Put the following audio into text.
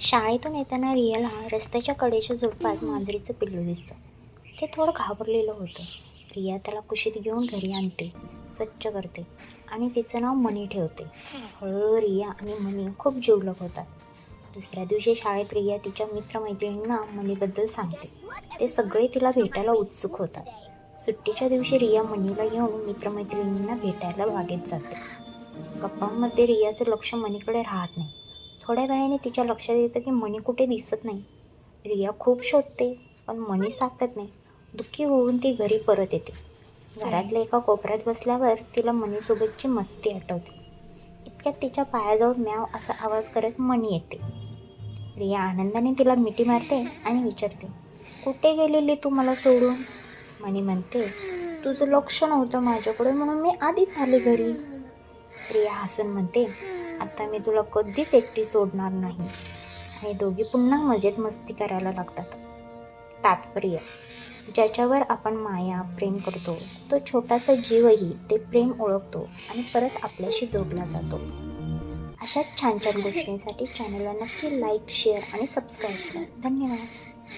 शाळेतून येताना रियाला रस्त्याच्या कडेच्या झुडपात मांजरीचं पिल्लू दिसतं. ते थोडं घाबरलेलं होतं. रिया त्याला कुशीत घेऊन घरी आणते स्वच्छ करते आणि तिचं नाव मनी ठेवते. हळूहळू रिया आणि मनी खूप जिवलग होतात. दुसऱ्या दिवशी शाळेत रिया तिच्या मित्रमैत्रिणींना मनीबद्दल सांगते. ते सगळे तिला भेटायला उत्सुक होतात. सुट्टीच्या दिवशी रिया मनीला घेऊन मित्रमैत्रिणींना भेटायला बागेत जाते. गप्पांमध्ये रियाचं लक्ष मनीकडे राहत नाही. थोड्या वेळाने तिच्या लक्षात येतं की मणी कुठे दिसत नाही. रिया खूप शोधते पण मणी सापडत नाही. दुःखी होऊन ती घरी परत येते. घरातल्या एका कोपऱ्यात बसल्यावर तिला मणीसोबतची मस्ती आठवते. इतक्यात तिच्या पायाजवळ म्याव असा आवाज करत मणी येते. रिया आनंदाने तिला मिठी मारते आणि विचारते कुठे गेलेली तू मला सोडून? मणी म्हणते तुझं लक्ष नव्हतं माझ्याकडे म्हणून मी आधीच आले घरी. प्रिया हसून म्हणते आता मी तुला कधीच एकटी सोडणार नाही. आणि दोघी पुन्हा मजेत मस्ती करायला लागतात. तात्पर्य ज्याच्यावर आपण माया प्रेम करतो तो छोटासा जीवही ते प्रेम ओळखतो आणि परत आपल्याशी जोडला जातो. अशाच छान छान गोष्टींसाठी चॅनलला नक्की लाईक शेअर आणि सबस्क्राईब करा. धन्यवाद.